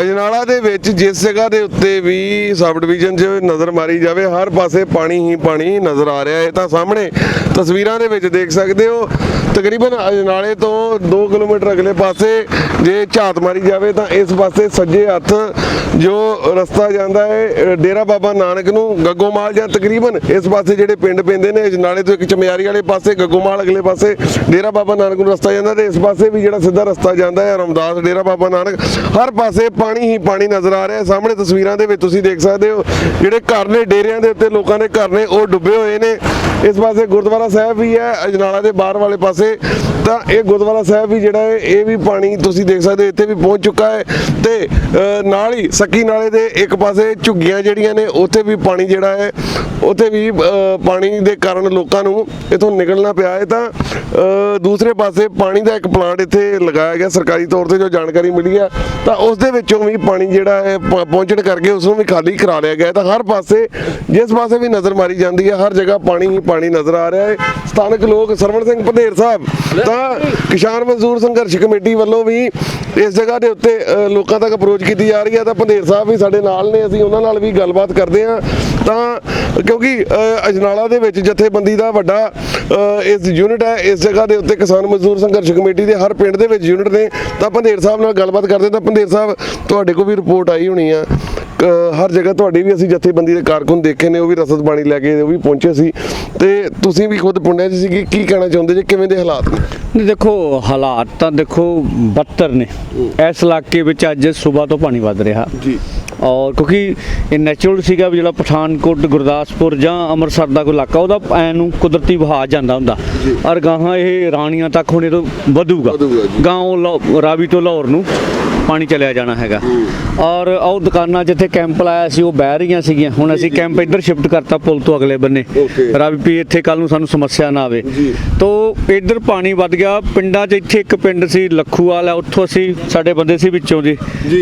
ਅਜਨਾਲਾ ਦੇ ਵਿੱਚ ਜਿਸ ਜਗ੍ਹਾ ਦੇ ਉੱਤੇ ਵੀ ਸਬ ਡਿਵੀਜ਼ਨ 'ਚ ਨਜ਼ਰ ਮਾਰੀ ਜਾਵੇ, ਹਰ ਪਾਸੇ ਪਾਣੀ ਹੀ ਪਾਣੀ ਨਜ਼ਰ ਆ ਰਿਹਾ ਹੈ। ਤਾਂ ਸਾਹਮਣੇ ਤਸਵੀਰਾਂ ਦੇ ਵਿੱਚ ਦੇਖ ਸਕਦੇ ਹੋ ਤਕਰੀਬਨ ਅਜਨਾਲੇ ਤੋਂ 2 ਕਿਲੋਮੀਟਰ ਅਗਲੇ ਪਾਸੇ ਜੇ ਝਾਤ ਮਾਰੀ ਜਾਵੇ ਤਾਂ ਇਸ ਪਾਸੇ ਸੱਜੇ ਹੱਥ ਜੋ ਰਸਤਾ ਜਾਂਦਾ ਹੈ ਡੇਰਾ ਬਾਬਾ ਨਾਨਕ ਨੂੰ ਗੱਗੋਮਾਲ ਜਾਂ ਤਕਰੀਬਨ ਇਸ ਪਾਸੇ ਜਿਹੜੇ ਪਿੰਡ ਪੈਂਦੇ ਨੇ ਅਜਨਾਲੇ ਤੋਂ ਇੱਕ ਚਮਿਆਰੀ ਵਾਲੇ ਪਾਸੇ ਗੱਗੋਮਾਲ ਅਗਲੇ ਪਾਸੇ ਡੇਰਾ ਬਾਬਾ ਨਾਨਕ ਨੂੰ ਰਸਤਾ ਜਾਂਦਾ ਤੇ ਇਸ ਪਾਸੇ ਵੀ ਜਿਹੜਾ ਸਿੱਧਾ ਰਸਤਾ ਜਾਂਦਾ ਹੈ, ਰਮਦਾਸ ਡੇਰਾ ਬਾਬਾ ਨਾਨਕ। ਹਰ ਪਾਸੇ ਪਾਣੀ ਹੀ ਪਾਣੀ ਨਜ਼ਰ ਆ ਰਿਹਾ ਹੈ। ਸਾਹਮਣੇ ਤਸਵੀਰਾਂ ਦੇ ਵਿੱਚ ਤੁਸੀਂ ਦੇਖ ਸਕਦੇ ਹੋ, ਜਿਹੜੇ ਘਰ ਨੇ, ਡੇਰਿਆਂ ਦੇ ਉੱਤੇ ਲੋਕਾਂ ਦੇ ਘਰ ਨੇ, ਉਹ ਡੁੱਬੇ ਹੋਏ ਨੇ। ਇਸ ਪਾਸੇ ਗੁਰਦੁਆਰਾ ਸਾਹਿਬ ਵੀ ਹੈ, ਅਜਨਾਲਾ ਦੇ ਬਾਹਰ ਵਾਲੇ ਪਾਸੇ। ਤਾਂ ਇਹ ਗੁਰਦੁਆਰਾ ਸਾਹਿਬ ਵੀ ਜਿਹੜਾ ਹੈ, ਇਹ ਵੀ ਪਾਣੀ ਤੁਸੀਂ ਦੇਖ ਸਕਦੇ ਹੋ, ਇੱਥੇ ਵੀ ਪਹੁੰਚ ਚੁੱਕਾ ਹੈ। ਤੇ ਨਾਲ ਹੀ ਸੱਕੀ ਨਾਲੇ ਦੇ ਇੱਕ ਪਾਸੇ ਝੁੱਗੀਆਂ ਜਿਹੜੀਆਂ ਨੇ, ਉੱਥੇ ਵੀ ਪਾਣੀ ਜਿਹੜਾ ਹੈ, ਉੱਥੇ ਵੀ ਪਾਣੀ ਦੇ ਕਾਰਨ ਲੋਕਾਂ ਨੂੰ ਇਥੋਂ ਨਿਕਲਣਾ ਪਿਆ ਹੈ। ਤਾਂ ਦੂਸਰੇ ਪਾਸੇ ਪਾਣੀ ਦਾ ਇੱਕ ਪਲਾਂਟ ਇੱਥੇ ਲਗਾਇਆ ਗਿਆ ਸਰਕਾਰੀ ਤੌਰ ਤੇ, ਜੋ ਜਾਣਕਾਰੀ ਮਿਲੀ ਹੈ। ਤਾਂ ਉਸ ਦੇ ਵਿੱਚੋਂ ਵੀ ਪਾਣੀ ਜਿਹੜਾ ਹੈ, ਪ- ਪਹੁੰਚਣ ਕਰਕੇ ਉਸ ਨੂੰ ਵੀ ਖਾਲੀ ਕਰਾ ਲਿਆ ਗਿਆ ਹੈ। ਤਾਂ ਹਰ ਪਾਸੇ, ਜਿਸ ਪਾਸੇ ਵੀ ਨਜ਼ਰ ਮਾਰੀ ਜਾਂਦੀ ਹੈ, ਹਰ ਜਗ੍ਹਾ ਪਾਣੀ ਹੀ ਪਾਣੀ ਨਜ਼ਰ ਆ ਰਿਹਾ ਹੈ। ਸਥਾਨਕ ਲੋਕ ਸਰਵਣ ਸਿੰਘ ਪੰਧੇਰ ਸਾਹਿਬ ਤਾਂ ਕਿਸਾਨ ਮਜ਼ਦੂਰ ਸੰਘਰਸ਼ ਕਮੇਟੀ ਵੱਲੋਂ ਵੀ ਇਸ ਜਗ੍ਹਾ ਦੇ ਉੱਤੇ ਲੋਕਾਂ ਤੱਕ ਅਪਰੋਚ ਕੀਤੀ ਜਾ ਰਹੀ ਹੈ। ਤਾਂ ਪੰਧੇਰ ਸਾਹਿਬ ਵੀ ਸਾਡੇ ਨਾਲ ਨੇ, ਅਸੀਂ ਉਹਨਾਂ ਨਾਲ ਵੀ ਗੱਲਬਾਤ ਕਰਦੇ ਹਾਂ। ਤਾਂ ਕਿਉਂਕਿ ਅਜਨਾਲਾ ਦੇ ਵਿੱਚ ਜਥੇਬੰਦੀ ਦਾ ਵੱਡਾ ਇਸ ਯੂਨਿਟ ਹੈ, ਇਸ ਜਗ੍ਹਾ ਦੇ ਉੱਤੇ ਕਿਸਾਨ ਮਜ਼ਦੂਰ ਸੰਘਰਸ਼ ਕਮੇਟੀ ਦੇ ਹਰ ਪਿੰਡ ਦੇ ਵਿੱਚ ਯੂਨਿਟ ਨੇ। ਤਾਂ ਪੰਧੇਰ ਸਾਹਿਬ ਨਾਲ ਗੱਲਬਾਤ ਕਰਦੇ ਤਾਂ ਪੰਧੇਰ ਸਾਹਿਬ, ਤੁਹਾਡੇ ਕੋਲ ਵੀ ਰਿਪੋਰਟ ਆਈ ਹੋਣੀ ਆ। ਹਰ ਜਗ੍ਹਾ ਤੁਹਾਡੀ ਵੀ ਅਸੀਂ ਜਥੇਬੰਦੀ ਦੇ ਕਾਰਕੁਨ ਦੇਖੇ ਨੇ ਉਹ ਵੀ ਰਸਦ ਪਾਣੀ ਲੈ ਕੇ ਉਹ ਵੀ ਪਹੁੰਚੇ ਸੀ। ਤੇ ਤੁਸੀਂ ਵੀ ਖੁਦ ਪੁੰਡਿਆ ਸੀ ਕਿ ਕੀ ਕਹਿਣਾ ਚਾਹੁੰਦੇ ਜੇ ਕਿਵੇਂ ਦੇ ਹਾਲਾਤ ਨੇ? ਦੇਖੋ ਹਾਲਾਤ ਤਾਂ ਦੇਖੋ ਬੱਤਰ ਨੇ। ਇਸ ਇਲਾਕੇ ਵਿੱਚ ਅੱਜ ਸਵੇਰ ਤੋਂ ਪਾਣੀ ਵੱਧ ਰਿਹਾ। ਜੀ। ਔਰ ਕਿਉਂਕਿ ਇਹ ਨੈਚੁਰਲ ਸੀਗਾ ਵੀ ਜਿਹੜਾ ਪਠਾਨਕੋਟ ਗੁਰਦਾਸਪੁਰ ਜਾਂ ਅੰਮ੍ਰਿਤਸਰ ਦਾ ਕੋਈ ਇਲਾਕਾ ਉਹਦਾ ਐ ਨੂੰ ਕੁਦਰਤੀ ਵਹਾ ਜਾਂਦਾ ਹੁੰਦਾ। ਜੀ। ਔਰ ਗਾਹਾਂ ਇਹ ਰਾਣੀਆਂ ਤੱਕ ਹੁਣ ਇਹ ਤੋਂ ਵਧੂਗਾ। ਜੀ। ਲਓ- ਰਾਵੀ ਤੋਂ ਲਾਹੌਰ ਨੂੰ। ਪਾਣੀ ਚਲਿਆ ਜਾਣਾ ਹੈਗਾ। ਔਰ ਉਹ ਦੁਕਾਨਾਂ ਜਿੱਥੇ ਕੈਂਪ ਲਾਇਆ ਸੀ ਉਹ ਬਹਿ ਰਹੀਆਂ ਸੀਗੀਆਂ। ਹੁਣ ਅਸੀਂ ਕੈਂਪ ਇੱਧਰ ਸ਼ਿਫਟ ਕਰਤਾ ਪੁਲ ਤੋਂ ਅਗਲੇ ਬੰਨੇ। ਰਾਵੀ ਪੀ ਇੱਥੇ ਕੱਲ ਨੂੰ ਸਾਨੂੰ ਸਮੱਸਿਆ ਨਾ ਆਵੇ। ਜੀ। ਤੋ ਇੱਧਰ ਪਾਣੀ ਵੱਧ ਗਿਆ। ਪਿੰਡਾਂ 'ਚ ਇੱਥੇ ਇੱਕ ਪਿੰਡ ਸੀ ਲੱਖੂਵਾਲ ਆ। ਉੱਥੋਂ ਅਸੀਂ ਸਾਡੇ ਬੰਦੇ ਸੀ ਵਿੱਚੋਂ ਜੀ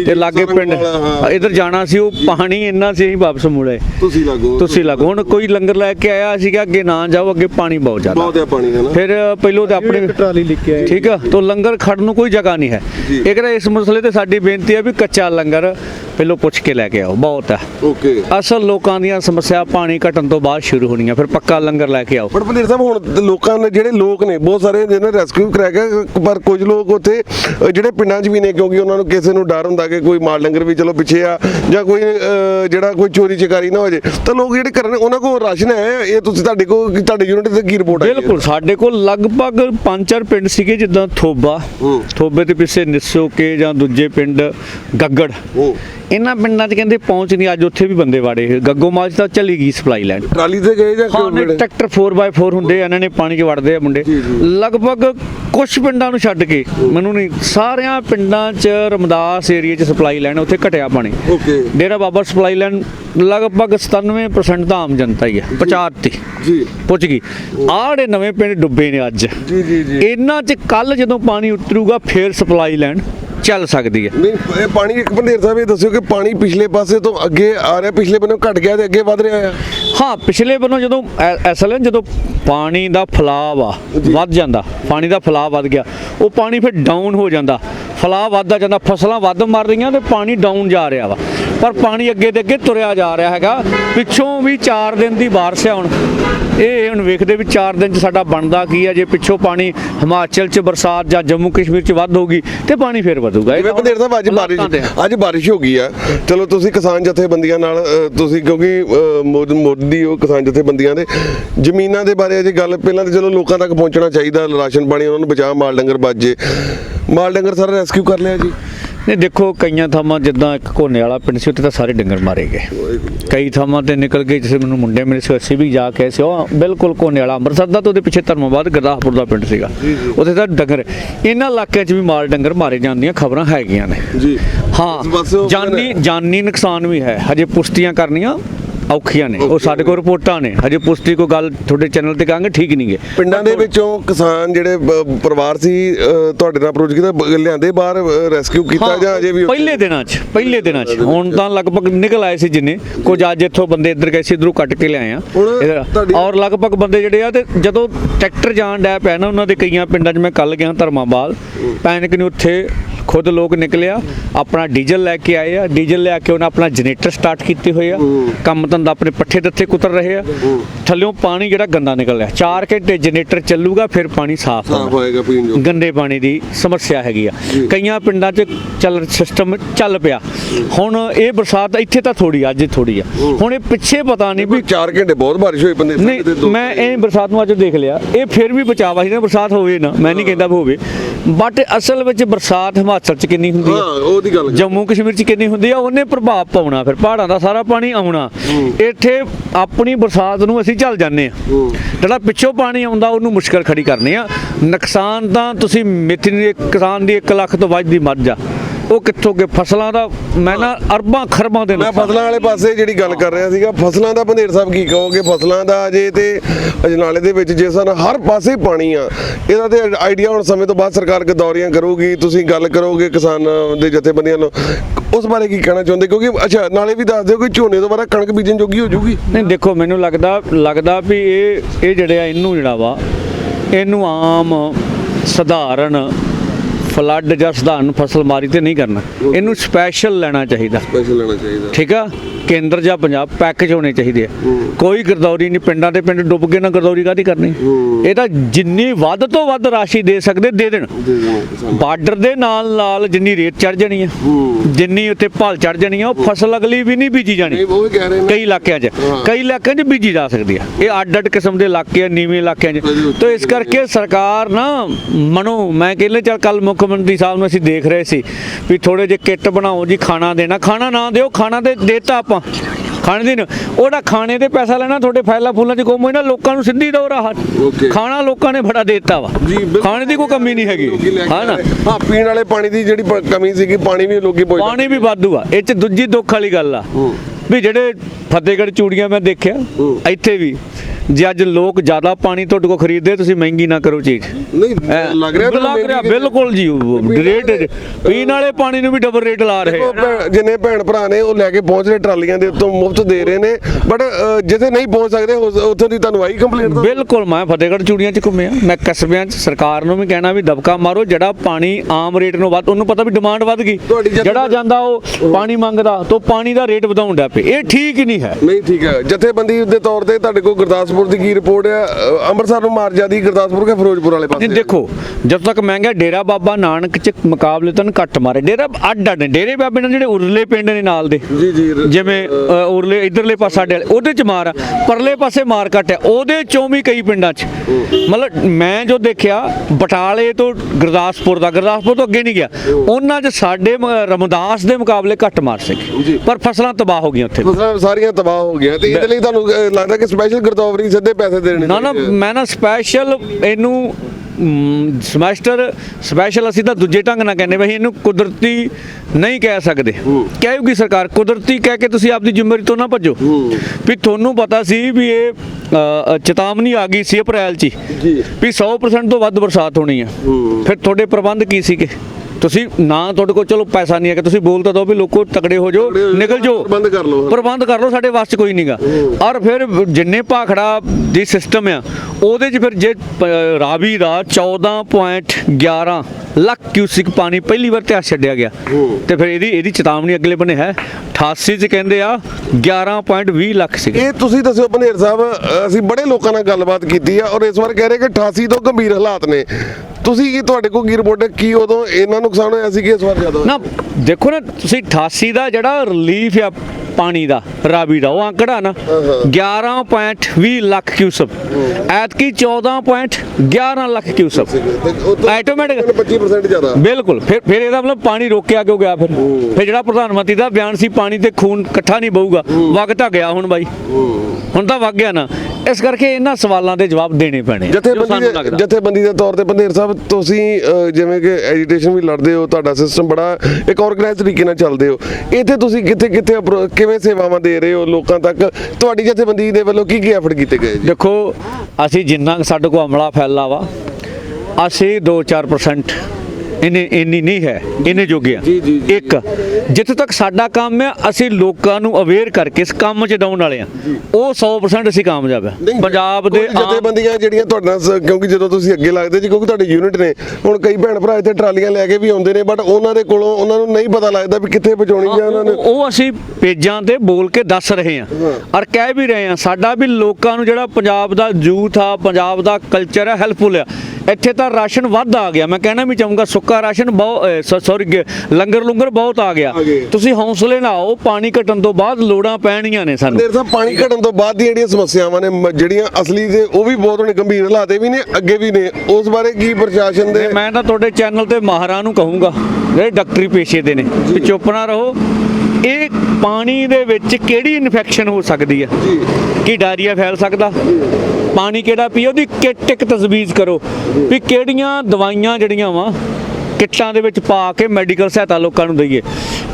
ਤੇ ਲਾਗੇ ਪਿੰਡ। ਹਾਂ। ਇੱਧਰ ਜਾਣਾ ਸੀ ਉਹ ਪਾਣੀ ਇੰਨਾ ਸੀ ਅਸੀਂ ਵਾਪਸ ਮੁੜੇ। ਤੁਸੀਂ ਲੱਗੋ ਤੁਸੀਂ ਲੱਗੋ। ਹੁਣ ਕੋਈ ਲੰਗਰ ਲੈ ਕੇ ਆਇਆ ਸੀਗਾ ਅੱਗੇ ਨਾ ਜਾਓ ਅੱਗੇ ਪਾਣੀ ਬਹੁਤ ਜ਼ਿਆਦਾ। ਬਹੁਤ ਹੈ ਪਾਣੀ ਹੈ ਨਾ। ਫਿਰ ਪਹਿਲੋਂ ਤੇ ਆਪਣੇ ਟਰਾਲੀ ਲਿਖ ਕੇ ਆਏ। ਠੀਕ ਆ ਤੋਂ ਲੰਗਰ ਖੜਨ ਨੂੰ ਕੋਈ ਜਗ੍ਹਾ ਨਹੀਂ ਹੈ। ਇਹ ਕਹਿੰਦਾ ਇਸ ਮਸਲੇ ਤੇ ਸਾਡੀ ਬੇਨਤੀ ਹੈ ਵੀ ਕੱਚਾ ਲੰਗਰ ਪਹਿਲੋਂ ਪੁੱਛ ਕੇ ਲੈ ਕੇ ਆਓ ਬਹੁਤ ਹੈ। ਓਕੇ। ਅਸਲ ਲੋਕਾਂ ਦੀਆਂ ਸਮੱਸਿਆ ਪਾਣੀ ਘਟਣ ਤੋਂ ਬਾਅਦ ਸ਼ੁਰੂ ਹੋਣੀਆਂ ਫਿਰ ਪੱਕਾ ਲੰਗਰ ਲੈ ਕੇ ਆਓ। ਬਟ ਪੰਦੇਰ ਸਾਹਿਬ ਹੁਣ ਲੋਕਾਂ ਨੇ ਜਿਹੜੇ ਲੋਕ ਨੇ ਬਹੁਤ ਸਾਰੇ ਜਿਹਨਾਂ ਰੈਸਕਿਊ ਕਰਾਇਆ ਗਿਆ ਪਰ ਕੁਝ ਲੋਕ ਉੱਥੇ ਜਿਹੜੇ ਪਿੰਡਾਂ 'ਚ ਵੀ ਨੇ ਕਿਉਂਕਿ ਉਹਨਾਂ ਨੂੰ ਕਿਸੇ ਨੂੰ ਡਰ ਹੁੰਦਾ ਕਿ ਕੋਈ ਮਾਲ ਡੰਗਰ ਵੀ ਚਲੋ ਪਿੱਛੇ ਆ ਜਾਂ ਕੋਈ ਜਿਹੜਾ ਕੋਈ ਚੋਰੀ ਚਕਾਰੀ ਨਾ ਹੋ ਜੇ ਤਾਂ ਲੋਕ ਜਿਹੜੇ ਕਰਨ ਉਹਨਾਂ ਕੋਲ ਰਾਸ਼ਨ ਹੈ ਇਹ ਤੁਸੀਂ ਤੁਹਾਡੇ ਕੋਲ ਤੁਹਾਡੇ ਯੂਨਿਟ ਤੇ ਕੀ ਰਿਪੋਰਟ ਹੈ? ਬਿਲਕੁਲ ਸਾਡੇ ਕੋਲ ਲਗਭਗ ਪੰਜ ਚਾਰ ਪਿੰਡ ਸੀਗੇ ਜਿੱਦਾਂ ਥੋਬਾ। ਥੋਬੇ ਦੇ ਪਿੱਛੇ ਨਿੱਸੋ ਕੇ ਜਾਂ ਦੂਜੇ ਪਿੰਡ ਗੱਗੜ। ਇਹਨਾਂ ਪਿੰਡਾਂ 'ਚ ਕਹਿੰਦੇ ਪਹੁੰਚ ਨਹੀਂ ਅੱਜ ਉੱਥੇ ਵੀ ਬੰਦੇ ਵਾੜੇ ਗੱਗੋ ਮਾਜ ਤਾਂ ਚਲੀ ਗਈ ਸਪਲਾਈ ਲੈਣ ਟਰਾਲੀ ਤੇ ਗਏ ਜਾਂ ਹਾਂ? ਟਰੈਕਟਰ 4x4 ਹੁੰਦੇ ਇਹਨਾਂ ਨੇ ਪਾਣੀ 'ਚ ਵੜਦੇ ਆ ਮੁੰਡੇ। ਲਗਭਗ ਕੁਝ ਪਿੰਡਾਂ ਨੂੰ ਛੱਡ ਕੇ ਮੈਨੂੰ ਨਹੀਂ ਸਾਰਿਆਂ ਪਿੰਡਾਂ 'ਚ ਰਮਦਾਸ ਏਰੀਆ 'ਚ ਸਪਲਾਈ ਲੈਣ ਉੱਥੇ ਘਟਿਆ ਪਾਣੀ। ਓਕੇ। ਡੇਰਾ ਬਾਬਾ ਸਪਲਾਈ ਲੈਣ ਲਗਭਗ 97% ਤਾਂ ਆਮ ਜਨਤਾ ਹੀ ਹੈ 75 ਜੀ। ਪੁੱਜ ਗਈ। ਆੜੇ ਨਵੇਂ ਪਿੰਡ ਡੁੱਬੇ ਨੇ ਅੱਜ। ਜੀ ਜੀ ਜੀ। ਇਹਨਾਂ 'ਚ ਕੱਲ ਜਦੋਂ ਪਾਣੀ ਉਤਰੂਗਾ ਫੇਰ ਸਪਲਾਈ ਲੈਣ ਚੱਲ ਸਕਦੀ ਹੈ। ਨਹੀਂ ਇਹ ਪਾਣੀ ਇੱਕ ਬੰਦੇਰ ਸਾਹਿਬ ਇਹ ਦੱਸਿਓ ਕਿ ਪਾਣੀ ਪਿਛਲੇ ਪਾਸੇ ਤੋਂ ਅੱਗੇ ਆ ਰਿਹਾ ਪਿਛਲੇ ਬੰਨੋਂ ਘਟ ਗਿਆ ਤੇ ਅੱਗੇ ਵਧ ਰਿਹਾ ਆ? ਹਾਂ ਪਿਛਲੇ ਬੰਨੋਂ ਜਦੋਂ ਅਸਲ ਜਦੋਂ ਪਾਣੀ ਦਾ ਫਲਾਵ ਆ ਵੱਧ ਜਾਂਦਾ ਪਾਣੀ ਦਾ ਫਲਾਵ ਵੱਧ ਗਿਆ ਉਹ ਪਾਣੀ ਫਿਰ ਡਾਊਨ ਹੋ ਜਾਂਦਾ। ਫਲਾਵ ਵੱਧਦਾ ਜਾਂਦਾ ਫਸਲਾਂ ਵੱਧ ਮਰ ਰਹੀਆਂ ਤੇ ਪਾਣੀ ਡਾਊਨ ਜਾ ਰਿਹਾ ਵਾ। ਪਰ ਪਾਣੀ ਅੱਗੇ ਦੇ ਅੱਗੇ ਤੁਰਿਆ ਜਾ ਰਿਹਾ ਹੈਗਾ। ਪਿੱਛੋਂ ਵੀ 4 ਦਿਨ ਦੀ ਬਾਰਿਸ਼ ਆ ਹੁਣ। ਇਹ ਹੁਣ ਵੇਖਦੇ ਵੀ 4 ਦਿਨ ਚ ਸਾਡਾ ਬਣਦਾ ਕੀ ਆ ਜੇ ਪਿੱਛੋਂ ਪਾਣੀ ਹਿਮਾਚਲ ਚ ਬਰਸਾਤ ਜਾਂ ਜੰਮੂ ਕਸ਼ਮੀਰ ਚ ਵੱਧ ਹੋਗੀ ਤੇ ਪਾਣੀ ਫੇਰ ਵਧੂਗਾ। ਇਹ ਬੰਦੇਰ ਸਾਹਿਬ ਅੱਜ ਬਾਰਿਸ਼। ਅੱਜ ਬਾਰਿਸ਼ ਹੋ ਗਈ ਆ। ਚਲੋ ਤੁਸੀਂ ਕਿਸਾਨ ਜਥੇਬੰਦੀਆਂ ਨਾਲ ਤੁਸੀਂ ਕਿਉਂਕਿ ਮੋਦ ਉਹ ਕਿਸਾਨ ਜਥੇਬੰਦੀਆਂ ਦੇ ਜ਼ਮੀਨਾਂ ਦੇ ਬਾਰੇ ਅਜੇ ਗੱਲ ਪਹਿਲਾਂ ਤਾਂ ਚਲੋ ਲੋਕਾਂ ਤੱਕ ਪਹੁੰਚਣਾ ਚਾਹੀਦਾ ਰਾਸ਼ਨ ਪਾਣੀ ਉਹਨਾਂ ਨੂੰ ਬਚਾ ਮਾਲ ਡੰਗਰ ਬਾਜੇ ਮਾਲ ਡੰਗਰ ਸਾਰਾ ਰੈਸਕਿਊ ਕਰ ਲਿਆ ਜੀ। ਨਹੀਂ ਦੇਖੋ ਕਈਆਂ ਥਾਵਾਂ ਜਿੱਦਾਂ ਇੱਕ ਕੋਨੇ ਵਾਲਾ ਪਿੰਡ ਸੀ ਉੱਥੇ ਤਾਂ ਸਾਰੇ ਡੰਗਰ ਮਾਰੇ ਗਏ। ਕਈ ਥਾਵਾਂ ਤੇ ਨਿਕਲ ਗਏ ਜਿਵੇਂ ਮੈਨੂੰ ਮੁੰਡੇ ਮੇਰੇ ਸੀ ਅਸੀਂ ਵੀ ਜਾ ਕੇ ਸੀ। ਉਹ ਬਿਲਕੁਲ ਕੋਨੇ ਵਾਲਾ ਅੰਮ੍ਰਿਤਸਰ ਦਾ ਤੇ ਉਹਦੇ ਪਿੱਛੇ ਧਰਮਾਬਾਦ ਗੁਰਦਾਸਪੁਰ ਦਾ ਪਿੰਡ ਸੀਗਾ। ਉੱਥੇ ਤਾਂ ਡੰਗਰ ਇਹਨਾਂ ਇਲਾਕਿਆਂ 'ਚ ਵੀ ਮਾਲ ਡੰਗਰ ਮਾਰੇ ਜਾਂਦੀਆਂ ਖਬਰਾਂ ਹੈਗੀਆਂ ਨੇ। ਜੀ। ਹਾਂ ਜਾਨੀ ਜਾਨੀ ਨੁਕਸਾਨ ਵੀ ਹੈ। ਹਜੇ ਪੁਸ਼ਤੀਆਂ ਕਰਨੀਆਂ ਔਖੀਆਂ ਨੇ ਉਹ ਸਾਡੇ ਕੋਲ ਰਿਪੋਰਟਾਂ ਨੇ ਹਜੇ ਪੁਸ਼ਟੀ ਕੋਈ ਗੱਲ ਤੁਹਾਡੇ ਚੈਨਲ ਤੇ ਕਹਾਂਗੇ ਠੀਕ ਨਹੀਂ ਗੇ ਪਿੰਡਾਂ ਦੇ ਵਿੱਚੋਂ ਕਿਸਾਨ ਜਿਹੜੇ ਬ- ਪਰਿਵਾਰ ਸੀ ਅ, ਤੁਹਾਡੇ ਨਾਲ ਅਪਰੋਚ ਕੀਤਾ ਬ- ਲਿਆਂਦੇ ਬਾਹਰ ਰੈਸਕਿਊ ਕੀਤਾ ਜਾਂ ਅਜੇ ਵੀ? ਪਹਿਲੇ ਦਿਨਾਂ 'ਚ ਪਹਿਲੇ ਦਿਨਾਂ 'ਚ ਹੁਣ ਤਾਂ ਲਗਭਗ ਨਿਕਲ ਆਏ ਸੀ ਜਿੰਨੇ ਕੁਝ ਅੱਜ ਇੱਥੋਂ ਬੰਦੇ ਇੱਧਰ ਗਏ ਸੀ ਇਧਰੋਂ ਕੱਟ ਕੇ ਲਿਆਏ ਆ ਹੁਣ ਇੱਧਰ। ਤੁਹਾਡੀ- ਔਰ ਲਗਭਗ ਬੰਦੇ ਜਿਹੜੇ ਆ ਤੇ ਜਦੋਂ ਟਰੈਕਟਰ ਜਾਣ ਡਿਆ ਪਿਆ ਨਾ ਉਹਨਾਂ ਦੇ ਕਈਆਂ ਪਿੰਡਾਂ 'ਚ ਮੈਂ ਕੱਲ ਗਿਆ ਧਰਮਾਬਾਦ ਪੈਨਿਕ ਨੇ ਉੱਥੇ ਖੁਦ ਲੋਕ ਨਿਕਲਿਆ ਆਪਣਾ ਡੀਜ਼ਲ ਲੈ ਕੇ ਆਏ ਆ। ਡੀਜ਼ਲ ਲਿਆ ਕੇ ਉਹਨਾਂ ਆਪਣਾ ਜਨਰੇਟਰ ਸਟਾਰਟ ਕੀਤੇ ਹੋਏ ਆ। ਕੰਮ ਧੰਦਾ ਆਪਣੇ ਪੱਠੇ ਦਿੱਤੇ ਕੁਤਰ ਰਹੇ ਆ। ਥੱਲਿਓਂ ਪਾਣੀ ਜਿਹੜਾ ਗੰਦਾ ਨਿਕਲ ਰਿਹਾ 4 ਘੰਟੇ ਜਨਰੇਟਰ ਚੱਲੂਗਾ ਫਿਰ ਪਾਣੀ ਸਾਫ਼ ਹੋਏਗਾ ਗੰਦੇ ਪਾਣੀ ਦੀ ਸਮੱਸਿਆ ਹੈਗੀ ਆ। ਕਈਆਂ ਪਿੰਡਾਂ 'ਚ ਚੱਲ ਸਿਸਟਮ ਚੱਲ ਪਿਆ। ਹੁਣ ਇਹ ਬਰਸਾਤ ਇੱਥੇ ਤਾਂ ਥੋੜੀ ਅੱਜ ਥੋੜੀ ਆ। ਹੁਣ ਇਹ ਪਿੱਛੇ ਪਤਾ ਨਹੀਂ ਵੀ 4 ਘੰਟੇ ਬਹੁਤ ਬਾਰਿਸ਼ ਹੋਈ ਪੰਦੇ ਨਹੀਂ ਮੈਂ ਇਹ ਬਰਸਾਤ ਨੂੰ ਅੱਜ ਦੇਖ ਲਿਆ। ਇਹ ਫਿਰ ਵੀ ਬਚਾਵਾ ਸੀ ਨਾ ਬਰਸਾਤ ਹੋਵੇ ਨਾ ਮੈਂ ਨਹੀਂ ਕਹਿੰਦਾ ਹੋਵੇ। ਬਟ ਅਸਲ ਵਿੱਚ ਬਰਸਾਤ ਹਿਮਾਚਲ 'ਚ ਕਿੰਨੀ ਹੁੰਦੀ ਹਾਂ ਆ ਉਹਦੀ ਗੱਲ। ਜੰਮੂ ਕਸ਼ਮੀਰ 'ਚ ਕਿੰਨੀ ਹੁੰਦੀ ਆ ਉਹਨੇ ਪ੍ਰਭਾਵ ਪਾਉਣਾ ਫਿਰ ਪਹਾੜਾਂ ਦਾ ਸਾਰਾ ਪਾਣੀ ਆਉਣਾ। ਇੱਥੇ ਆਪਣੀ ਬਰਸਾਤ ਨੂੰ ਅਸੀਂ ਚੱਲ ਜਾਂਦੇ ਆ ਜਿਹੜਾ ਪਿੱਛੋਂ ਪਾਣੀ ਆਉਂਦਾ ਉਹਨੂੰ ਮੁਸ਼ਕਲ ਖੜੀ ਕਰਨੀ ਆ। ਨੁਕਸਾਨ ਤਾਂ ਤੁਸੀਂ ਮਿੱਥ ਨਹੀਂ ਕਿਸਾਨ ਦੀ 1 ਲੱਖ ਤੋਂ ਵੱਧ ਦੀ ਮੱਝ ਆ। ਉਹ ਕਿੱਥੋਂ ਕੇ ਫਸਲਾਂ ਦਾ ਮੈਂ ਨਾ ਅਰਬਾਂ ਖਰਬਾਂ ਦੇ ਮੈਂ ਫਸਲਾਂ ਵਾਲੇ ਪਾਸੇ ਜਿਹੜੀ ਗੱਲ ਕਰ ਰਿਹਾ ਸੀਗਾ ਫਸਲਾਂ ਦਾ ਬੰਦੇਰ ਸਾਹਿਬ ਕੀ ਕਹੋਗੇ? ਫਸਲਾਂ ਦਾ ਅਜੇ ਤੇ ਅਜਨਾਲੇ ਦੇ ਵਿੱਚ ਜਿਸ ਤਰ੍ਹਾਂ ਹਰ ਪਾਸੇ ਪਾਣੀ ਆ। ਇਹਦਾ ਤੇ ਆਈਡੀਆ ਹੁਣ ਸਮੇਂ ਤੋਂ ਬਾਅਦ ਸਰਕਾਰ ਗਦੌਰੀਆਂ ਕਰੂਗੀ। ਤੁਸੀਂ ਗੱਲ ਕਰੋਗੇ ਕਿਸਾਨਾਂ ਦੇ ਜਥੇਬੰਦੀਆਂ ਨਾਲ? ਉਸ ਬਾਰੇ ਕੀ ਕਹਿਣਾ ਚਾਹੁੰਦੇ? ਕਿਉਂਕਿ ਅੱਛਾ ਨਾਲੇ ਵੀ ਦੱਸ ਦਿਓ ਕਿ ਝੋਨੇ ਤੋਂ ਬਾਅਦ ਕਣਕ ਬੀਜਣ ਜੋਗੀ ਹੋ ਜੂਗੀ। ਨਹੀਂ ਦੇਖੋ ਮੈਨੂੰ ਲੱਗਦਾ ਲੱਗਦਾ ਵੀ ਇਹ ਇਹ ਜਿਹੜੇ ਆ ਇਹਨੂੰ ਜਿਹੜਾ ਵਾ ਇਹਨੂੰ ਆਮ ਸਧਾਰਨ ਫਲੱਡ ਜਾਂ ਸਧਾਰਨ ਫਸਲ ਮਾਰੀ ਤੇ ਨਹੀਂ ਕਰਨਾ। ਇਹਨੂੰ ਸਪੈਸ਼ਲ ਲੈਣਾ ਚਾਹੀਦਾ। ਪੈਸੇ ਲੈਣਾ ਚਾਹੀਦਾ। ਠੀਕ ਆ? ਕੇਂਦਰ ਜਾਂ ਪੰਜਾਬ ਪੈਕੇਜ ਹੋਣੇ ਚਾਹੀਦੇ ਆ। ਕੋਈ ਗਰਦੌਰੀ ਨਹੀਂ ਪਿੰਡਾਂ ਦੇ ਪਿੰਡ ਡੁੱਬ ਕੇ ਨਾ ਗਰਦੌਰੀ ਕਾਦੀ ਕਰਨੀ? ਇਹ ਤਾਂ ਜਿੰਨੀ ਵੱਧ ਤੋਂ ਵੱਧ ਰਾਸ਼ੀ ਦੇ ਸਕਦੇ ਦੇ ਦੇਣ। ਬਾਰਡਰ ਦੇ ਨਾਲ ਨਾਲ ਜਿੰਨੀ ਰੇਤ ਚੜ ਜਾਣੀ ਆ ਜਿੰਨੀ ਉੱਤੇ ਭਲ ਚੜ ਜਾਣੀ ਆ ਉਹ ਫਸਲ ਅਗਲੀ ਵੀ ਨਹੀਂ ਬੀਜੀ ਜਾਣੀ। ਕਈ ਇਲਾਕਿਆਂ 'ਚ। ਕਈ ਇਲਾਕਿਆਂ 'ਚ ਬੀਜੀ ਜਾ ਸਕਦੀ ਆ। ਇਹ ਅੱਡ-ਅੱਡ ਕਿਸਮ ਦੇ ਇਲਾਕੇ ਆ ਨੀਵੇਂ ਇਲਾਕਿਆਂ 'ਚ। ਤਾਂ ਇਸ ਕਰਕੇ ਸਰਕਾਰ ਨਾ ਮਨੋ ਮੈਂ ਕਹਿੰਦਾ ਚੱਲ ਕੱਲ ਮੁੱਖ ਮੰਤਰੀ ਸਾਹਿਬ ਨੂੰ ਅਸੀਂ ਦੇਖ ਰਹੇ ਸੀ ਵੀ ਥੋੜੇ ਜਿਹੇ ਕਿੱਟ ਬਣਾਓ ਜੀ ਖਾਣਾ ਦੇਣਾ। ਖਾਣਾ ਨਾ ਦਿਓ ਖਾਣਾ ਤੇ ਦੇਤਾ ਆਪਾਂ। ਖਾਣੇ ਦੀ ਨੀ। ਉਹਦਾ ਖਾਣੇ ਤੇ ਪੈਸਾ ਲੈਣਾ ਤੁਹਾਡੇ ਫਾਈਲਾਂ ਫੁੱਲਾਂ 'ਚ ਗੁੰਮ ਹੋਈ ਨਾ ਲੋਕਾਂ ਨੂੰ ਸਿੱਧੀ ਦੋ ਰਾਹਤ. ਖਾਣਾ ਲੋਕਾਂ ਨੇ ਬੜਾ ਦੇਤਾ ਵਾ। ਖਾਣੇ ਦੀ ਕੋਈ ਕਮੀ ਨਹੀਂ ਹੈਗੀ ਹਾਂ ਨਾ। ਹਾਂ ਪੀਣ ਵਾਲੇ ਪਾਣੀ ਦੀ ਜਿਹੜੀ ਕਮੀ ਸੀਗੀ ਪਾਣੀ ਵੀ ਲੋਕੀ ਪੁੱਛਦੇ ਪਾਣੀ ਵੀ ਵਾਧੂ ਆ ਇਹ ਚ ਦੂਜੀ ਦੁੱਖ ਵਾਲੀ ਗੱਲ ਆ। ਵੀ ਜਿਹੜੇ ਫਤਿਹਗੜ੍ਹ ਚੂੜੀਆਂ ਮੈਂ ਦੇਖਿਆ। ਇੱਥੇ ਵੀ ਜੇ ਅੱਜ ਲੋਕ ਜ਼ਿਆਦਾ ਪਾਣੀ ਤੁਹਾਡੇ ਕੋਲ ਖਰੀਦਦੇ ਤੁਸੀਂ ਮਹਿੰਗੀ ਨਾ ਕਰੋ ਚੀਜ਼। ਨਹੀਂ ਲੱਗ ਰਿਹਾ ਲੱਗ ਰਿਹਾ ਬਿਲਕੁਲ ਜੀ ਰੇਟ ਪੀਣ ਵਾਲੇ ਪਾਣੀ ਨੂੰ ਵੀ ਡਬਲ ਰੇਟ ਲਾ ਰਹੇ। ਜਿੰਨੇ ਭੈਣ ਭਰਾ ਨੇ ਉਹ ਲੈ ਕੇ ਪਹੁੰਚ ਰਹੇ ਟਰਾਲੀਆਂ ਦੇ ਉੱਤੋਂ ਮੁਫਤ ਦੇ ਰਹੇ ਨੇ। ਬਟ ਜਿੱਥੇ ਨਹੀਂ ਪਹੁੰਚ ਸਕਦੇ ਉੱਥੋਂ ਦੀ ਤੁਹਾਨੂੰ ਆਈ ਕੰਪਲੇਂਟ ਬਿਲਕੁਲ ਮੈਂ ਫਤਿਹਗੜ੍ਹ ਚੂੜੀਆਂ 'ਚ ਘੁੰਮਿਆ ਮੈਂ ਕਸਬਿਆਂ 'ਚ ਸਰਕਾਰ ਨੂੰ ਵੀ ਕਹਿਣਾ ਵੀ ਦਬਕਾ ਮਾਰੋ ਜਿਹੜਾ ਪਾਣੀ ਆਮ ਰੇਟ ਨੂੰ ਵੱਧ ਉਹਨੂੰ ਪਤਾ ਵੀ ਡਿਮਾਂਡ ਵੱਧ ਗਈ। ਜਿਹੜਾ ਜਾਂਦਾ ਉਹ ਪਾਣੀ ਮੰਗਦਾ ਤਾਂ ਪਾਣੀ ਦਾ ਰੇਟ ਵਧਾਉਣ ਡਿਆ ਪਏ ਇਹ ਠੀਕ ਨਹੀਂ ਹੈ। ਨਹੀਂ ਠੀਕ ਹੈ। ਜਥੇਬੰਦੀ ਦੇ ਤੌਰ ਤੇ ਤੁਹਾਡੇ ਕੋਲ ਗੁਰਦਾਸਪੁਰ ਦੀ ਕੀ ਰਿਪੋਰਟ ਹੈ ਅ, ਅੰਮ੍ਰਿਤਸਰ ਨੂੰ ਮਾਰ ਜਾਂਦੀ ਗੁਰਦਾਸਪੁਰ ਕੇ ਫਿਰੋਜ਼ਪੁਰ ਵਾਲੇ ਪਾਸੇ? ਦੇਖੋ ਜਦ ਤੱਕ ਮੈਂ ਕਿਹਾ ਡੇਰਾ ਬਾਬਾ ਨਾਨਕ ਚ ਮੁਕਾਬਲੇ ਤਾਂ ਘੱਟ ਮਾਰੇ ਡੇਰਾ ਅੱਡ ਅੱਡ ਨੇ ਡੇਰੇ ਬਾਬੇ ਨਾਲ ਜਿਹੜੇ ਉਰਲੇ ਪਿੰਡ ਨੇ ਨਾਲ ਦੇ ਜੀ ਜੀ ਰ- ਜਿਵੇਂ ਅ, ਉਰਲੇ ਇਧਰਲੇ ਪਾਸੇ ਸਾਡੇ ਵਾਲੇ ਉਹਦੇ ਚ ਮਾਰ ਆ ਪਰਲੇ ਪਾਸੇ ਮਾਰ ਘੱਟ ਆ ਉਹਦੇ ਚੋਂ ਵੀ ਕਈ ਪਿੰਡਾਂ ਚ। ਮਤਲਬ ਮੈਂ ਜੋ ਦੇਖਿਆ ਬਟਾਲੇ ਤੋਂ ਗੁਰਦਾਸਪੁਰ ਦਾ ਗੁਰਦਾਸਪੁਰ ਤੋਂ ਅੱਗੇ ਨਹੀਂ ਗਿਆ। ਉਹਨਾਂ ਚ ਸਾਡੇ ਰਮਦਾਸ ਦੇ ਮੁਕਾਬਲੇ ਘੱਟ ਮਾਰ। ਸਕੇ। ਪਰ ਫਸਲਾਂ ਤਬਾਹ ਹੋ ਗਈਆਂ ਉੱਥੇ। ਫਸਲਾਂ ਸਾਰੀਆਂ ਤਬਾਹ ਹੋ ਗਈਆਂ ਤੇ ਇਹਦੇ ਲਈ ਤੁਹਾਨੂੰ ਲੱਗਦਾ ਕਿ ਸਪੈਸ਼ਲ ਗਰਦੌਰੀ ਸਿੱਧੇ ਪੈਸੇ ਦੇਣੇ ਨਾ ਨਾ? ਮੈਂ ਨਾ ਸਪੈਸ਼ਲ ਇਹਨੂੰ ਸਮੈਸਟਰ ਸਪੈਸ਼ਲ ਅਸੀਂ ਤਾਂ ਦੂਜੇ ਢੰਗ ਨਾਲ ਕਹਿੰਦੇ ਬਈ ਇਹਨੂੰ ਕੁਦਰਤੀ ਨਹੀਂ ਕਹਿ ਸਕਦੇ। ਕਹੇਗੀ ਸਰਕਾਰ ਕੁਦਰਤੀ ਕਹਿ ਕੇ ਤੁਸੀਂ ਆਪਦੀ ਜ਼ਿੰਮੇਵਾਰੀ ਤੋਂ ਨਾ ਭੱਜੋ। ਵੀ ਤੁਹਾਨੂੰ ਪਤਾ ਸੀ ਵੀ ਇਹ ਚੇਤਾਵਨੀ ਆ ਗਈ ਸੀ ਅਪ੍ਰੈਲ 'ਚ ਜੀ। ਵੀ 100% ਤੋਂ ਵੱਧ ਬਰਸਾਤ ਹੋਣੀ ਆ। ਫਿਰ ਤੁਹਾਡੇ ਪ੍ਰਬੰਧ ਕੀ ਸੀਗੇ? ਤੁਸੀਂ ਨਾ ਤੁਹਾਡੇ ਕੋਲ ਚਲੋ ਪੈਸਾ ਨਹੀਂ ਹੈ ਕਿ ਤੁਸੀਂ ਬੋਲ ਤਾਂ ਦੋ ਵੀ ਲੋਕੋ ਤਕੜੇ ਹੋ ਜਾਓ ਨਿਕਲ ਜਾਓ। ਪ੍ਰਬੰਧ ਕਰ ਲਓ। ਪ੍ਰਬੰਧ ਕਰ ਲਓ ਸਾਡੇ ਵਾਸ ਚ ਕੋਈ ਨਹੀਂਗਾ ਔਰ ਫਿਰ ਜਿੰਨੇ ਭਾਖੜਾ ਦੀ ਸਿਸਟਮ ਆ ਉਹਦੇ ਚ ਫਿਰ ਜੇ ਰਾਵੀ ਦਾ 14.11 ਲੱਖ ਕਿਊਸਿਕ ਪਾਣੀ ਪਹਿਲੀ ਵਾਰ ਤੇ ਛੱਡਿਆ ਗਿਆ। ਤੇ ਫਿਰ ਇਹਦੀ ਇਹਦੀ ਚੇਤਾਵਨੀ ਅਗਲੇ ਬੰਨੇ ਹੈ। 88 ਚ ਕਹਿੰਦੇ ਆ 11.20 ਲੱਖ ਸੀ ਇਹ ਤੁਸੀਂ ਦੱਸਿਓ ਬਨੇਰ ਸਾਹਿਬ ਅਸੀਂ ਬੜੇ ਲੋਕਾਂ ਨਾਲ ਗੱਲਬਾਤ ਕੀਤੀ ਆ ਔਰ ਇਸ ਵਾਰ ਕਹਿ ਰਹੇ ਕਿ 88 ਤੋਂ ਗੰਭੀਰ ਹਾਲਾਤ ਨੇ। ਤੁਸੀਂ ਕੀ ਤੁਹਾਡੇ ਕੋਲ ਕੀ ਰਿਪੋਰਟ ਹੈ? ਕੀ ਉਦੋਂ ਇੰਨਾ ਨੁਕਸਾਨ ਹੋਇਆ ਸੀ ਕਿ ਇਸ ਵਾਰ ਜ਼ਿਆਦਾ? ਨਾ ਦੇਖੋ ਨਾ ਤੁਸੀਂ 88 ਦਾ ਜਿਹੜਾ ਰਿਲੀਫ ਆ ਪਾਣੀ ਦਾ ਰਾਵੀ ਦਾ ਉਹ ਆંકੜਾ ਨਾ 11.20 ਲੱਖ ਕਿਊਸਕ। ਐਤਕੀ 14.11 ਲੱਖ ਕਿਊਸਕ। Automatic- 25% ਜ਼ਿਆਦਾ। ਬਿਲਕੁਲ ਫਿਰ ਫਿਰ ਇਹਦਾ ਮਤਲਬ ਪਾਣੀ ਰੋਕਿਆ ਕਿਉਂ ਗਿਆ ਫਿਰ? ਫਿਰ ਜਿਹੜਾ ਪ੍ਰਧਾਨ ਮੰਤਰੀ ਦਾ ਬਿਆਨ ਸੀ ਪਾਣੀ ਤੇ ਖੂਨ ਇਕੱਠਾ ਨਹੀਂ ਬਹੂਗਾ। ਵਗ ਤਾਂ ਗਿਆ ਹੁਣ ਬਾਈ। ਹੁਣ ਤਾਂ ਵਗ ਗਿਆ ਨਾ। ਇਸ ਕਰਕੇ ਇਹਨਾਂ ਸਵਾਲਾਂ ਦੇ ਜਵਾਬ ਦੇਣੇ ਪੈਣੇ ਜਥੇਬੰਦੀ ਦੇ ਜਥੇਬੰਦੀ ਦੇ ਤੌਰ ਤੇ ਬੰਦੇਰ ਸਾਹਿਬ ਤੁਸੀਂ ਜਿਵੇਂ ਕਿ ਐਜੀਟੇਸ਼ਨ ਵੀ ਲੜਦੇ ਹੋ ਤੁਹਾਡਾ ਸਿਸਟਮ ਬੜਾ ਇੱਕ ਆਰਗੇਨਾਈਜ਼ ਤਰੀਕੇ ਨਾਲ ਚੱਲਦੇ ਹੋ। ਇੱਥੇ ਤੁਸੀਂ ਕਿੱਥੇ ਕਿੱਥੇ ਕਿਵੇਂ ਸੇਵਾਵਾਂ ਦੇ ਰਹੇ ਹੋ ਲੋਕਾਂ ਤੱਕ? ਤੁਹਾਡੀ ਜਥੇਬੰਦੀ ਦੇ ਵੱਲੋਂ ਕੀ ਕੀ ਐਫਰਟ ਕੀਤੇ ਗਏ ਦੇਖੋ ਅਸੀਂ ਜਿੰਨਾ ਸਾਡੇ ਕੋਲ ਅਮਲਾ ਫੈਲਾ ਵਾ ਅਸੀਂ 2-4% ਇੰਨੇ ਇੰਨੀ ਨਹੀਂ ਹੈ ਇੰਨੇ ਜੋਗੇ ਆ। ਇੱਕ ਜਿੱਥੇ ਤੱਕ ਸਾਡਾ ਕੰਮ ਹੈ ਅਸੀਂ ਲੋਕਾਂ ਨੂੰ ਅਵੇਅਰ ਕਰਕੇ ਇਸ ਕੰਮ 'ਚ ਡਾਉਣ ਵਾਲੇ ਆ। ਉਹ 100% ਅਸੀਂ ਕਾਮਯਾਬ ਆ। ਪੰਜਾਬ ਦੇ ਜਥੇਬੰਦੀਆਂ ਜਿਹੜੀਆਂ ਤੁਹਾਡੇ ਕਿਉਂਕਿ ਜਦੋਂ ਤੁਸੀਂ ਅੱਗੇ ਲੱਗਦੇ ਜੀ ਕਿਉਂਕਿ ਤੁਹਾਡੇ ਯੂਨਿਟ ਨੇ ਹੁਣ ਕਈ ਭੈਣ ਭਰਾ ਇੱਥੇ ਟਰਾਲੀਆਂ ਲੈ ਕੇ ਵੀ ਆਉਂਦੇ ਨੇ ਬਟ ਉਹਨਾਂ ਦੇ ਕੋਲੋਂ ਉਹਨਾਂ ਨੂੰ ਨਹੀਂ ਪਤਾ ਲੱਗਦਾ ਵੀ ਕਿੱਥੇ ਪਹੁੰਚਾਉਣੀ ਜਾਂ ਉਹਨਾਂ ਨੇ। ਉਹ ਅਸੀਂ ਪੇਜਾਂ ਤੇ ਬੋਲ ਕੇ ਦੱਸ ਰਹੇ ਹਾਂ। ਔਰ ਕਹਿ ਵੀ ਰਹੇ ਹਾਂ ਸਾਡਾ ਵੀ ਲੋਕਾਂ ਨੂੰ ਜਿਹੜਾ ਪੰਜਾਬ ਦਾ ਯੂਥ ਆ ਪੰਜਾਬ ਦਾ ਕਲਚਰ ਹੈ ਹੈਲਪਫੁਲ ਆ। ਇੱਥੇ ਤਾਂ ਰਾਸ਼ਨ ਵੱਧ ਆ ਗਿਆ। ਮੈਂ ਕਹਿਣਾ ਵੀ ਚਾਹੂੰਗਾ ਸੁੱਕਾ ਰਾਸ਼ਨ ਬਹੁਤ ਸੌਰੀ ਲੰਗਰ ਲੁੰਗਰ ਬਹੁਤ ਆ ਗਿਆ। ਤੁਸੀਂ ਹੌਸਲੇ ਨਾਲ ਆਓ ਪਾਣੀ ਘਟਣ ਤੋਂ ਬਾਅਦ ਲੋੜਾਂ ਪੈਣੀਆਂ ਨੇ ਸਾਨੂੰ। ਦੇਰ ਸਾਹਿਬ ਪਾਣੀ ਘਟਣ ਤੋਂ ਬਾਅਦ ਦੀਆਂ ਜਿਹੜੀਆਂ ਸਮੱਸਿਆਵਾਂ ਨੇ ਜਿਹੜੀਆਂ ਅਸਲੀ ਤੇ ਉਹ ਵੀ ਬਹੁਤ ਹੁਣ ਗੰਭੀਰ ਹਾਲਾਤੇ ਵੀ ਨੇ ਅੱਗੇ ਵੀ ਨੇ। ਉਸ ਬਾਰੇ ਕੀ ਪ੍ਰਸ਼ਾਸਨ ਦੇ ਮੈਂ ਤਾਂ ਤੁਹਾਡੇ ਚੈਨਲ ਤੇ ਮਾਹਰਾਂ ਨੂੰ ਕਹੂੰਗਾ ਜਿਹੜੇ ਡਾਕਟਰੀ ਪੇਸ਼ੇ ਦੇ ਨੇ। ਵੀ ਚੁੱਪ ਨਾ ਰਹੋ। ਇਹ ਪਾਣੀ ਦੇ ਵਿੱਚ ਕਿਹੜੀ ਇਨਫੈਕਸ਼ਨ ਹੋ ਸਕਦੀ ਹੈ? ਜੀ। ਕੀ ਡਾਇਰੀਆ ਫੈਲ ਸਕਦਾ? ਪਾਣੀ ਕਿਹੜਾ ਪੀਓ ਉਹਦੀ ਕਿੱਟ ਇੱਕ ਤਜਵੀਜ਼ ਕਰੋ ਵੀ ਕਿਹੜੀਆਂ ਦਵਾਈਆਂ ਜਿਹੜੀਆਂ ਵਾ ਕਿੱਟਾਂ ਦੇ ਵਿੱਚ ਪਾ ਕੇ ਮੈਡੀਕਲ ਸਹਾਇਤਾ ਲੋਕਾਂ ਨੂੰ ਦਈਏ।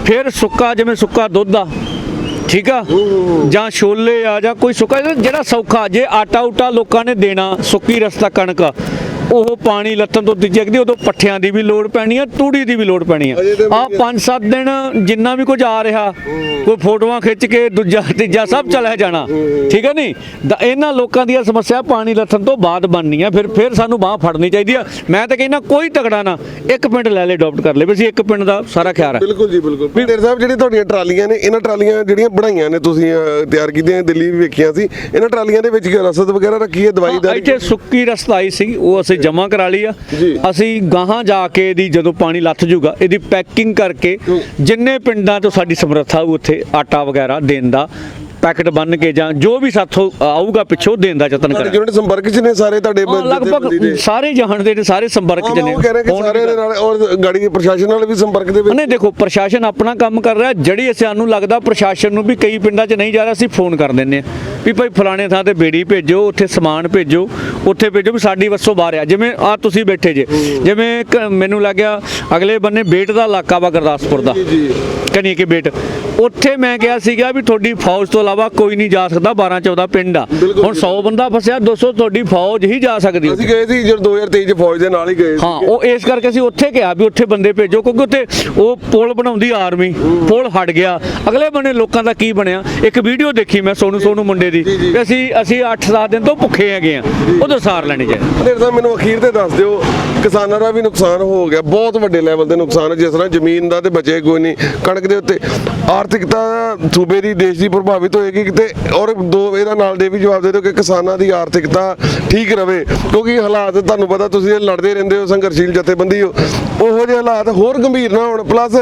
ਫਿਰ ਸੁੱਕਾ ਜਿਵੇਂ ਸੁੱਕਾ ਦੁੱਧ ਆ ਠੀਕ ਆ? ਜਾਂ ਛੋਲੇ ਆ ਜਾਂ ਕੋਈ ਸੁੱਕਾ ਜਿਹੜਾ ਸੌਖਾ ਜੇ ਆਟਾ ਉਟਾ ਲੋਕਾਂ ਨੇ ਦੇਣਾ ਸੁੱਕੀ ਰਸਤਾ ਕਣਕ ਆ, ਉਹ ਪਾਣੀ ਲੱਥਣ ਤੋਂ ਦਿਜਕਦੀ ਉਦੋਂ ਪੱਠਿਆਂ ਦੀ ਵੀ ਲੋੜ ਪੈਣੀ ਆ ਤੂੜੀ ਦੀ ਵੀ ਲੋੜ ਪੈਣੀ ਆ। ਆ। 5-7 ਦਿਨ ਜਿੰਨਾ ਵੀ ਕੁਝ ਆ ਰਿਹਾ ਕੋਈ ਫੋਟੋਆਂ ਖਿੱਚ ਕੇ ਦੂਜਾ ਤੀਜਾ ਸਭ ਚਲਿਆ ਜਾਣਾ। ਠੀਕ ਹੈ ਨਹੀਂ? ਇਹਨਾਂ ਲੋਕਾਂ ਦੀਆਂ ਸਮੱਸਿਆ ਪਾਣੀ ਲੱਥਣ ਤੋਂ ਬਾਅਦ ਬਣਨੀਆਂ ਫਿਰ ਫਿਰ ਸਾਨੂੰ ਬਾਹ ਫੜਨੀ ਚਾਹੀਦੀ ਆ। ਮੈਂ ਤਾਂ ਕਹਿੰਦਾ ਕੋਈ ਤਕੜਾ ਨਾ ਇੱਕ ਪਿੰਡ ਲੈ ਲੈ ਅਡਾਪਟ ਕਰ ਲੈ। ਵੀ ਅਸੀਂ ਇੱਕ ਪਿੰਡ ਦਾ ਸਾਰਾ ਖਿਆਲ ਰੱਖ ਬਿਲਕੁਲ ਜੀ ਬਿਲਕੁਲ। ਪੀਟਰ ਸਾਹਿਬ ਜਿਹੜੀਆਂ ਤੁਹਾਡੀਆਂ ਟਰਾਲੀਆਂ ਨੇ ਇਹਨਾਂ ਟਰਾਲੀਆਂ ਜਿਹੜੀਆਂ ਬਣਾਈਆਂ ਨੇ ਤੁਸੀਂ ਤਿਆਰ ਕੀਤੀਆਂ ਦਿੱਲੀ ਵੀ ਵੇਖੀਆਂ ਸੀ ਇਹਨਾਂ ਟਰਾਲੀਆਂ ਦੇ ਵਿੱਚ ਕੀ ਰਸਦ ਵਗੈਰਾ ਰੱਖੀ ਹੈ ਦਵਾਈ ਦਾ ਇੱਥੇ ਸੁੱਕੀ ਰਸਤਾ ਆਈ ਸੀ ਉਹ ਅਸੀਂ ਜਮ੍ਹਾਂ ਕਰਾ ਲਈ ਆ। ਅਸੀਂ ਗਾਹਾਂ ਜਾ ਕੇ ਇਹਦੀ ਜਦੋਂ ਪਾਣੀ ਲੱਥ ਜੂਗਾ ਇਹਦੀ ਪੈਕਿੰਗ ਕਰਕੇ ਜਿੰਨੇ ਪਿੰਡਾਂ ਤੋਂ ਸਾਡੀ ਸਮਰੱਥਾ ਹੋਊ ਉੱਥੇ ਆਟਾ ਵਗੈਰਾ ਦੇਣ ਦਾ ਪੈਕਟ ਬੰਨ ਕੇ ਜਾਂ ਜੋ ਵੀ ਸਾਥੋਂ ਆਊਗਾ ਪਿੱਛੋਂ ਦੇਣ ਦਾ ਯਤਨ ਕਰਾਂਗੇ। ਯੂਨਿਟ ਸੰਪਰਕ 'ਚ ਨੇ ਸਾਰੇ ਤੁਹਾਡੇ? ਲਗਭਗ ਸਾਰੇ ਜਾਣਦੇ ਨੇ ਸਾਰੇ ਸੰਪਰਕ ਚ ਨੇ। ਸਾਰਿਆਂ ਦੇ ਨਾਲ ਔਰ ਗਾੜੀ ਦੇ ਪ੍ਰਸ਼ਾਸਨ ਨਾਲ ਵੀ ਸੰਪਰਕ ਦੇ ਵਿੱਚ। ਨਹੀਂ ਦੇਖੋ ਪ੍ਰਸ਼ਾਸਨ ਆਪਣਾ ਕੰਮ ਕਰ ਰਿਹਾ ਜਿਹੜੀ ਸਾਨੂੰ ਲੱਗਦਾ ਪ੍ਰਸ਼ਾਸਨ ਨੂੰ ਵੀ ਕਈ ਪਿੰਡਾਂ 'ਚ ਨਹੀਂ ਜਾ ਰਿਹਾ ਅਸੀਂ ਫੋਨ ਕਰ ਦਿੰਨੇ ਆ ਵੀ ਭਾਈ ਫਲਾਣੇ ਥਾਂ ਤੇ ਬੇੜੀ ਭੇਜੋ ਉੱਥੇ ਸਮਾਨ ਭੇਜੋ ਉੱਥੇ ਭੇਜੋ ਵੀ ਸਾਡੀ ਵੱਸੋਂ ਬਾਹਰ ਆ। ਜਿਵੇਂ ਆ ਤੁਸੀਂ ਬੈਠੇ ਜੇ ਜਿਵੇਂ ਮੈਨੂੰ ਲੱਗਿਆ ਅਗਲੇ ਬੰਨੇ ਬੇਟ ਦਾ ਇਲਾਕਾ ਵਾ ਗੁਰਦਾਸਪੁਰ ਦਾ। ਜੀ ਕਨੀ ਕੇ ਬੇਟ। ਉੱਥੇ ਮੈਂ ਕਿਹਾ ਸੀਗਾ ਵੀ ਤੁਹਾਡੀ ਫੌਜ ਤੋਂ ਇਲਾਵਾ ਕੋਈ ਨਹੀਂ ਜਾ ਸਕਦਾ 12 14 ਪਿੰਡ ਆ। ਹੁਣ 100 ਬੰਦਾ ਫਸਿਆ 200 ਤੁਹਾਡੀ ਫੌਜ ਹੀ ਜਾ ਸਕਦੀ ਅਸੀਂ। ਗਏ ਸੀ ਜਦੋਂ 2023 ਚ ਫੌਜ ਦੇ ਨਾਲ ਹੀ ਗਏ ਹਾਂ ਉਹ ਇਸ ਕਰਕੇ ਅਸੀਂ ਉੱਥੇ ਕਿਹਾ ਵੀ ਉੱਥੇ ਬੰਦੇ ਭੇਜੋ ਕਿਉਂਕਿ ਉੱਥੇ ਉਹ ਪੁਲ ਬਣਾਉਂਦੀ ਆਰਮੀ ਪੁਲ ਹਟ ਗਿਆ। ਅਗਲੇ ਬੰਨੇ ਲੋਕਾਂ ਦਾ ਕੀ ਬਣਿਆ? ਇੱਕ ਵੀਡੀਓ ਦੇਖੀ ਮੈਂ ਸੋਨੂ ਸੋਨੂ ਮੁੰਡੇ ਦੀ। ਵੀ ਅਸੀਂ ਅਸੀਂ 8-7 ਦਿਨ ਤੋਂ ਭੁੱਖੇ ਹੈਗੇ ਆ ਉਧਰ ਸਾਰ ਲੈਣੇ ਚਾਹੀਦੇ। ਡੇਰ ਸਾਹਿਬ ਮੈਨੂੰ ਅਖੀਰ ਤੇ ਦੱਸ ਦਿਓ ਕਿਸਾਨਾਂ ਦਾ ਵੀ ਨੁਕਸਾਨ ਹੋ ਗਿਆ ਬਹੁਤ ਵੱਡੇ ਲੈਵਲ ਤੇ ਨੁਕਸਾਨ ਜਿਸ ਤਰ੍ਹਾਂ ਜ਼ਮੀਨ ਦਾ ਤੇ ਬਚੇ ਕੋਈ ਨਹੀਂ। ਕਣਕ ਦੇ ਉੱਤੇ ਆਰਥਿਕਤਾ ਸੂਬੇ ਦੀ, ਦੇਸ਼ ਦੀ ਪ੍ਰਭਾਵਿਤ ਹੋਏਗੀ ਕਿਤੇ, ਔਰ ਦੋ ਇਹਦਾ ਨਾਲ ਦੇ ਵੀ ਜਵਾਬ ਦੇ ਦਿਓ ਕਿ ਕਿਸਾਨਾਂ ਦੀ ਆਰਥਿਕਤਾ ਠੀਕ ਰਵੇ। ਕਿਉਂਕਿ ਹਾਲਾਤ ਤੁਹਾਨੂੰ ਪਤਾ, ਤੁਸੀਂ ਲੜਦੇ ਰਹਿੰਦੇ ਹੋ, ਸੰਘਰਸ਼ੀਲ ਜਥੇਬੰਦੀ ਹੋ, ਉਹੋ ਜਿਹੇ ਹਾਲਾਤ ਹੋਰ ਗੰਭੀਰ ਨਾ ਹੋਣ। ਪਲੱਸ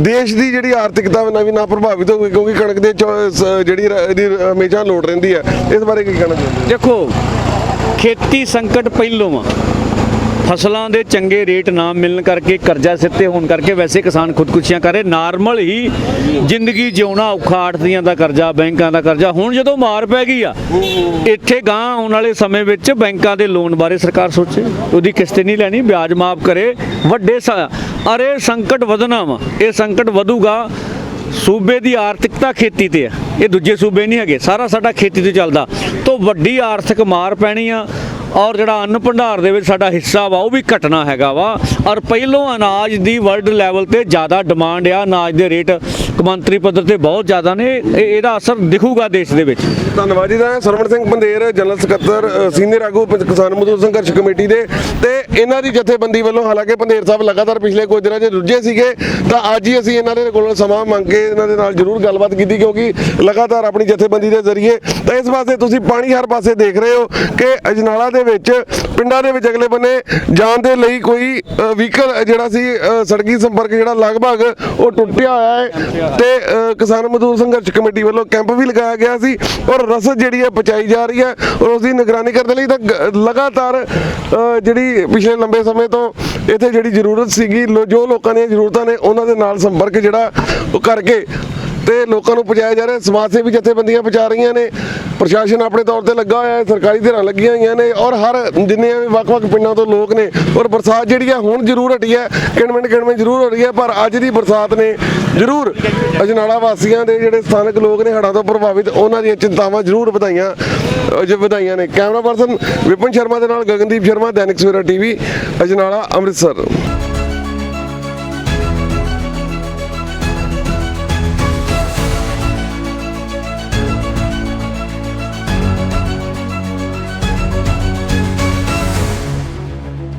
ਦੇਸ਼ ਦੀ ਜਿਹੜੀ ਆਰਥਿਕਤਾ ਵੀ ਨਾ ਵੀ ਨਾ ਪ੍ਰਭਾਵਿਤ ਹੋਵੇ ਕਿਉਂਕਿ ਕਣਕ ਦੇ ਜਿਹੜੀ ਇਹਦੀ ਹਮੇਸ਼ਾ ਲੋੜ ਰਹਿੰਦੀ ਹੈ। ਇਸ ਬਾਰੇ ਕੀ ਕਹਿਣਾ ਚਾਹੁੰਦੇ ਹੋ? ਦੇਖੋ, ਖੇਤੀ ਸੰਕਟ ਪਹਿਲੋਂ ਆ ਫਸਲਾਂ ਦੇ ਚੰਗੇ ਰੇਟ ਨਾ ਮਿਲਣ ਕਰਕੇ, ਕਰਜ਼ਾ ਸਿੱਤੇ ਹੋਣ ਕਰਕੇ ਵੈਸੇ ਕਿਸਾਨ ਖੁਦਕੁਸ਼ੀਆਂ ਕਰ ਰਹੇ। ਨਾਰਮਲ ਹੀ ਜ਼ਿੰਦਗੀ ਜਿਉਣਾ ਔਖਾ ਆੜਤੀਆਂ ਦਾ ਕਰਜ਼ਾ, ਬੈਂਕਾਂ ਦਾ ਕਰਜ਼ਾ, ਹੁਣ ਜਦੋਂ ਮਾਰ ਪੈ ਗਈ ਆ, ਇੱਥੇ ਗਾਂ ਆਉਣ ਵਾਲੇ ਸਮੇਂ ਵਿੱਚ ਬੈਂਕਾਂ ਦੇ ਲੋਨ ਬਾਰੇ ਸਰਕਾਰ ਸੋਚੇ। ਉਹਦੀ ਕਿਸ਼ਤ ਨਹੀਂ ਲੈਣੀ, ਵਿਆਜ ਮਾਫ ਕਰੇ। ਵੱਡੇ ਸ- ਅਰੇ ਸੰਕਟ ਵਧਣਾ ਵਾ, ਇਹ ਸੰਕਟ ਵਧੂਗਾ। ਸੂਬੇ ਦੀ ਆਰਥਿਕਤਾ ਖੇਤੀ ਤੇ ਆ। ਇਹ ਦੂਜੇ ਸੂਬੇ ਨਹੀਂ ਹੈਗੇ, ਸਾਰਾ ਸਾਡਾ ਖੇਤੀ ਤੇ ਚੱਲਦਾ। ਤੋਂ ਵੱਡੀ ਆਰਥਿਕ ਮਾਰ ਪੈਣੀ ਆ ਔਰ ਜਿਹੜਾ ਅੰਨ ਭੰਡਾਰ ਦੇ ਵਿੱਚ ਸਾਡਾ ਹਿੱਸਾ ਵਾ, ਉਹ ਵੀ ਘਟਣਾ ਹੈਗਾ ਵਾ। ਔਰ ਪਹਿਲੋਂ ਅਨਾਜ ਦੀ ਵਰਲਡ ਲੈਵਲ ਤੇ ਜ਼ਿਆਦਾ ਡਿਮਾਂਡ ਆ, ਅਨਾਜ ਦੇ ਰੇਟ ਮੰਤਰੀ ਪੱਧਰ ਤੇ ਬਹੁਤ ਜ਼ਿਆਦਾ ਨੇ ਇਹਦਾ ਅਸਰ ਦਿਖੂਗਾ ਦੇਸ਼ ਦੇ ਵਿੱਚ। ਧੰਨਵਾਦ ਜੀ ਦਾ, ਸਰਵਣ ਸਿੰਘ ਪੰਦੇਰ ਜਨਰਲ ਸਕੱਤਰ ਸੀਨੀਅਰ ਆਗੂ ਕਿਸਾਨ ਮਜ਼ਦੂਰ ਸੰਘਰਸ਼ ਕਮੇਟੀ ਦੇ ਤੇ ਇਹਨਾਂ ਦੀ ਜਥੇਬੰਦੀ ਵੱਲੋਂ ਹਾਲਾਂਕਿ ਪੰਦੇਰ ਸਾਹਿਬ ਲਗਾਤਾਰ ਪਿਛਲੇ ਕੁਝ ਦਿਨਾਂ 'ਚ ਰੁੱਝੇ ਸੀਗੇ, ਤਾਂ ਅੱਜ ਹੀ ਅਸੀਂ ਇਹਨਾਂ ਦੇ ਕੋਲੋਂ ਸਮਾਂ ਮੰਗ ਕੇ ਇਹਨਾਂ ਦੇ ਨਾਲ ਜ਼ਰੂਰ ਗੱਲਬਾਤ ਕੀਤੀ ਕਿਉਂਕਿ ਲਗਾਤਾਰ ਆਪਣੀ ਜਥੇਬੰਦੀ ਦੇ ਜ਼ਰੀਏ ਤਾਂ ਇਸ ਵਾਸਤੇ ਤੁਸੀਂ ਪਾਣੀ ਹਰ ਪਾਸੇ ਦੇਖ ਰਹੇ ਹੋ ਕਿ ਅਜਨਾਲਾ ਦੇ ਵਿੱਚ, ਪਿੰਡਾਂ ਦੇ ਵਿੱਚ ਅਗਲੇ ਬੰਨੇ ਜਾਣ ਦੇ ਲਈ ਕੋਈ ਵਹੀਕਲ ਜਿਹੜਾ ਸੀ ਸੜਕੀ ਸੰਪਰਕ ਜਿਹੜਾ ਲਗਭਗ ਉਹ ਟੁੱਟਿਆ ਹੋਇਆ ਹੈ। ਤੇ ਕਿਸਾਨ ਮਜ਼ਦੂਰ ਸੰਘਰਸ਼ ਕਮੇਟੀ ਵੱਲੋਂ ਕੈਂਪ ਵੀ ਲਗਾਇਆ ਗਿਆ ਸੀ ਔਰ ਰਸਦ ਜਿਹੜੀ ਹੈ ਪਹੁੰਚਾਈ ਜਾ ਰਹੀ ਹੈ ਔਰ ਉਸ ਦੀ ਨਿਗਰਾਨੀ ਕਰਨ ਦੇ ਲਈ ਤਾਂ ਲਗਾਤਾਰ ਅ, ਜਿਹੜੀ ਪਿਛਲੇ ਲੰਬੇ ਸਮੇਂ ਤੋਂ ਇੱਥੇ ਜਿਹੜੀ ਜ਼ਰੂਰਤ ਸੀਗੀ ਜੋ ਲੋਕਾਂ ਦੀਆਂ ਜ਼ਰੂਰਤਾਂ ਨੇ ਉਹਨਾਂ ਦੇ ਨਾਲ ਸੰਪਰਕ ਜਿਹੜਾ ਉਹ ਕਰਕੇ ਤੇ ਲੋਕਾਂ ਨੂੰ ਪਹੁੰਚਾਇਆ ਜਾ ਰਿਹਾ ਸਮਾਜ ਸੇਵੀ ਜਥੇਬੰਦੀਆਂ ਪਹੁੰਚਾ ਰਹੀਆਂ ਨੇ। ਪ੍ਰਸ਼ਾਸਨ ਆਪਣੇ ਤੌਰ ਤੇ ਲੱਗਾ ਹੋਇਆ ਹੈ। ਸਰਕਾਰੀ ਧਿਰਾਂ ਲੱਗੀਆਂ ਹੋਈਆਂ ਨੇ ਔਰ ਹਰ ਜਿੰਨੇ ਵੀ ਵੱਖ-ਵੱਖ ਪਿੰਡਾਂ ਤੋਂ ਲੋਕ ਨੇ ਔਰ ਬਰਸਾਤ ਜਿਹੜੀ ਹੈ ਹੁਣ ਜ਼ਰੂਰ ਹਟੀ ਹੈ। ਕਿਣਮਿੰਡ ਕਿਣਮਿਣ ਜ਼ਰੂਰ ਹੋ ਰਹੀ ਹੈ, ਪਰ ਅੱਜ ਦੀ ਬਰਸਾਤ ਨੇ ਜ਼ਰੂਰ ਅਜਨਾਲਾ ਵਾਸੀਆਂ ਦੇ ਜਿਹੜੇ ਸਥਾਨਕ ਲੋਕ ਨੇ ਹੜ੍ਹਾਂ ਤੋਂ ਪ੍ਰਭਾਵਿਤ, ਉਹਨਾਂ ਦੀਆਂ ਚਿੰਤਾਵਾਂ ਜ਼ਰੂਰ ਵਧਾਈਆਂ ਜੋ ਵਧਾਈਆਂ ਨੇ। ਕੈਮਰਾ ਪਰਸਨ ਵਿਪਨ ਸ਼ਰਮਾ ਦੇ ਨਾਲ ਗਗਨਦੀਪ ਸ਼ਰਮਾ, ਦੈਨਿਕ ਸਵੇਰਾ ਟੀਵੀ, ਅਜਨਾਲਾ, ਅੰਮ੍ਰਿਤਸਰ।